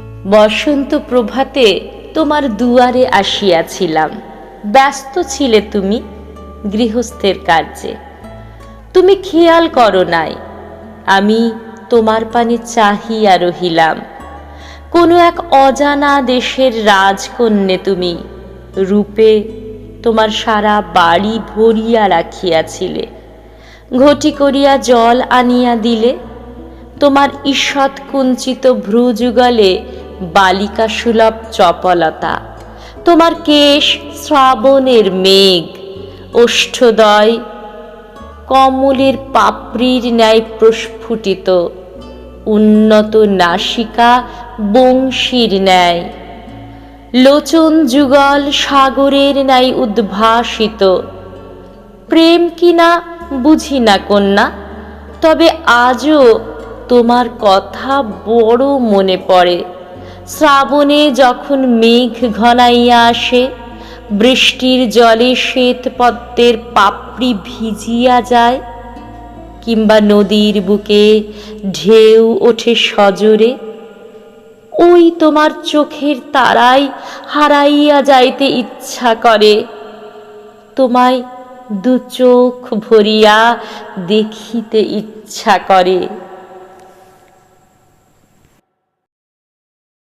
বসন্ত প্রভাতে তোমার দুয়ারে আসিয়াছিলাম। ব্যস্ত ছিলে তুমি গৃহস্থের কার্যে। তুমি খেয়াল করো নাই, আমি তোমার পানে চাহিয়া রহিলাম। কোনো এক অজানা দেশের রাজকন্যে তুমি রূপে তোমার সারা বাড়ি ভরিয়া রাখিয়াছিলে। ঘটি করিয়া জল আনিয়া দিলে তোমার ঈষৎ কুঞ্চিত ভ্রুযুগলে বালিকা সুলভ চপলতা। তোমার কেশ শ্রাবণের মেঘ ওষ্ঠদয় কমলের পাপড়ির ন্যায় প্রস্ফুটিত, উন্নত নাসিকা বংশীর ন্যায়। লোচন যুগল সাগরের ন্যায় উদ্ভাসিত। প্রেম কিনা বুঝি না কন্যা, তবে আজও তোমার কথা বড় মনে পড়ে। শ্রাবণে যখন মেঘ ঘনাইয়া আসে, বৃষ্টির জলে শ্বেত পদ্মের পাপড়ি ভিজিয়া যায়, কিংবা নদীর বুকে ঢেউ ওঠে সজোরে। ওই তোমার চোখের তারাই হারাইয়া যাইতে ইচ্ছা করে। তোমায় দু চোখ ভরিয়া দেখিতে ইচ্ছা করে।